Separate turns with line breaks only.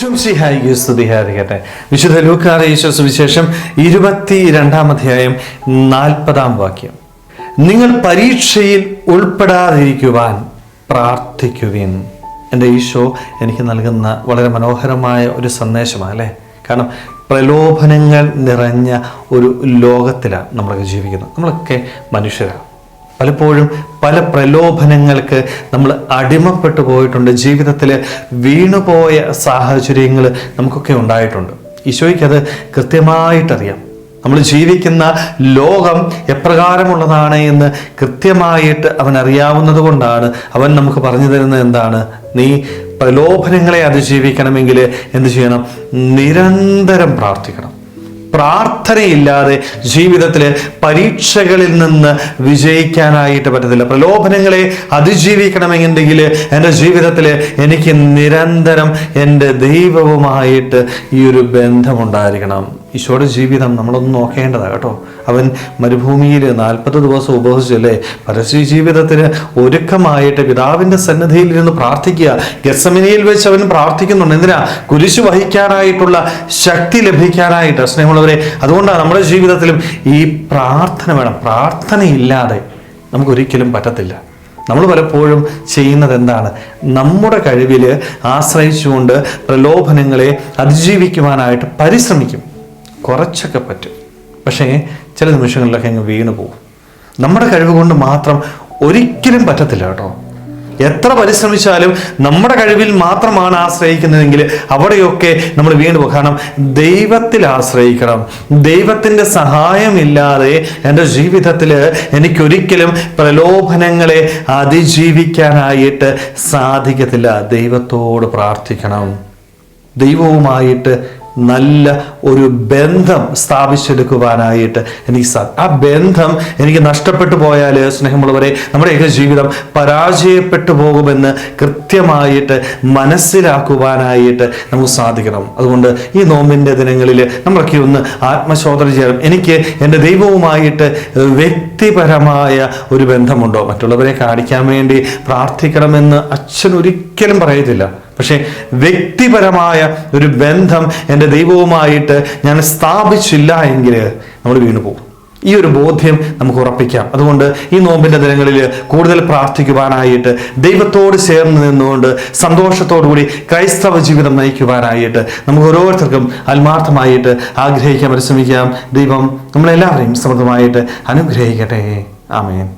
ഈശ്വംസിഹായിക്ക് സ്തുതിഹാരിക്കട്ടെ വിശുദ്ധ ലൂക്കാറ ഈശ്വര സുവിശേഷം ഇരുപത്തി രണ്ടാം അധ്യായം നാൽപ്പതാം വാക്യം. നിങ്ങൾ പരീക്ഷയിൽ ഉൾപ്പെടാതിരിക്കുവാൻ പ്രാർത്ഥിക്കുവിൻ. എന്റെ ഈശോ എനിക്ക് നൽകുന്ന വളരെ മനോഹരമായ ഒരു സന്ദേശമാണ് അല്ലേ? കാരണം പ്രലോഭനങ്ങൾ നിറഞ്ഞ ഒരു ലോകത്തിലാണ് നമ്മളൊക്കെ ജീവിക്കുന്നത്. നമ്മളൊക്കെ മനുഷ്യരാണ്. പലപ്പോഴും പല പ്രലോഭനങ്ങൾക്ക് നമ്മൾ അടിമപ്പെട്ടു പോയിട്ടുണ്ട്. ജീവിതത്തിൽ വീണുപോയ സാഹചര്യങ്ങൾ നമുക്കൊക്കെ ഉണ്ടായിട്ടുണ്ട്. ഈശോയ്ക്കത് കൃത്യമായിട്ടറിയാം. നമ്മൾ ജീവിക്കുന്ന ലോകം എപ്രകാരമുള്ളതാണ് എന്ന് കൃത്യമായിട്ട് അവൻ അറിയാവുന്നത് കൊണ്ടാണ് അവൻ നമുക്ക് പറഞ്ഞു തരുന്നത് എന്താണ്? നീ പ്രലോഭനങ്ങളെ അതിജീവിക്കണമെങ്കിൽ എന്ത് ചെയ്യണം? നിരന്തരം പ്രാർത്ഥിക്കണം. പ്രാർത്ഥനയില്ലാതെ ജീവിതത്തിൽ പരീക്ഷകളിൽ നിന്ന് വിജയിക്കാനായിട്ട് പറ്റത്തില്ല. പ്രലോഭനങ്ങളെ അതിജീവിക്കണമെങ്കിൽ എന്റെ ജീവിതത്തിൽ എനിക്ക് നിരന്തരം എന്റെ ദൈവവുമായിട്ട് ഈ ഒരു ബന്ധമുണ്ടായിരിക്കണം. ഈശോയുടെ ജീവിതം നമ്മളൊന്ന് നോക്കേണ്ടതാണ് കേട്ടോ. അവൻ മരുഭൂമിയിൽ നാൽപ്പത് ദിവസം ഉപവസിച്ചല്ലേ? പരസ്യ ജീവിതത്തിന് ഒരുക്കമായിട്ട് പിതാവിന്റെ സന്നിധിയിൽ ഇരുന്ന് പ്രാർത്ഥിക്കുക. ഗസമിനിയിൽ വെച്ച് അവൻ പ്രാർത്ഥിക്കുന്നുണ്ട്. എന്തിനാ? കുരിശു വഹിക്കാനായിട്ടുള്ള ശക്തി ലഭിക്കാനായിട്ട് സ്നേഹമുള്ളവരെ അതുകൊണ്ടാണ് നമ്മുടെ ജീവിതത്തിലും ഈ പ്രാർത്ഥന വേണം. പ്രാർത്ഥനയില്ലാതെ നമുക്കൊരിക്കലും പറ്റത്തില്ല. നമ്മൾ പലപ്പോഴും ചെയ്യുന്നത് എന്താണ്? നമ്മുടെ കഴിവിൽ ആശ്രയിച്ചുകൊണ്ട് പ്രലോഭനങ്ങളെ അതിജീവിക്കുവാനായിട്ട് പരിശ്രമിക്കും. കുറച്ചൊക്കെ പറ്റും. പക്ഷേ ചില നിമിഷങ്ങളിലൊക്കെ അങ്ങ് വീണു പോകും. നമ്മുടെ കഴിവ് കൊണ്ട് മാത്രം ഒരിക്കലും പറ്റത്തില്ല കേട്ടോ. എത്ര പരിശ്രമിച്ചാലും നമ്മുടെ കഴിവിൽ മാത്രമാണ് ആശ്രയിക്കുന്നതെങ്കിൽ അവിടെയൊക്കെ നമ്മൾ വീണ്ടും കാരണം ദൈവത്തിൽ ആശ്രയിക്കണം. ദൈവത്തിന്റെ സഹായമില്ലാതെ എന്റെ ജീവിതത്തിൽ എനിക്കൊരിക്കലും പ്രലോഭനങ്ങളെ അതിജീവിക്കാനായിട്ട് സാധിക്കത്തില്ല. ദൈവത്തോട് പ്രാർത്ഥിക്കണം. ദൈവവുമായിട്ട് നല്ല ഒരു ബന്ധം സ്ഥാപിച്ചെടുക്കുവാനായിട്ട് എനിക്ക് സാധിക്കും ആ ബന്ധം എനിക്ക് നഷ്ടപ്പെട്ടു പോയാൽ സ്നേഹമുള്ളവരെ നമ്മുടെയൊക്കെ ജീവിതം പരാജയപ്പെട്ടു പോകുമെന്ന് കൃത്യമായിട്ട് മനസ്സിലാക്കുവാനായിട്ട് നമുക്ക് സാധിക്കണം. അതുകൊണ്ട് ഈ നോമ്പിന്റെ ദിനങ്ങളിൽ നമ്മളൊക്കെ ഒന്ന് ആത്മശോധന ചെയ്യണം. എനിക്ക് എന്റെ ദൈവവുമായിട്ട് വ്യക്തിപരമായ ഒരു ബന്ധമുണ്ടോ? മറ്റുള്ളവരെ കാണിക്കാൻ വേണ്ടി പ്രാർത്ഥിക്കണമെന്ന് അച്ഛൻ ഒരിക്കലും പറയത്തില്ല. പക്ഷേ വ്യക്തിപരമായ ഒരു ബന്ധം എന്റെ ദൈവവുമായിട്ട് ഞാൻ സ്ഥാപിച്ചില്ല എങ്കിൽ നമ്മൾ വീണു പോകും. ഈ ഒരു ബോധ്യം നമുക്ക് ഉറപ്പിക്കാം. അതുകൊണ്ട് ഈ നോമ്പിന്റെ ദിനങ്ങളിൽ കൂടുതൽ പ്രാർത്ഥിക്കുവാനായിട്ട് ദൈവത്തോട് ചേർന്ന് നിന്നുകൊണ്ട് സന്തോഷത്തോടുകൂടി ക്രൈസ്തവ ജീവിതം നയിക്കുവാനായിട്ട് നമുക്ക് ഓരോരുത്തർക്കും ആത്മാർത്ഥമായിട്ട് ആഗ്രഹിക്കാൻ പരിശ്രമിക്കാം. ദൈവം നമ്മളെല്ലാവരെയും സമൃദ്ധമായിട്ട് അനുഗ്രഹിക്കട്ടെ. ആമേൻ.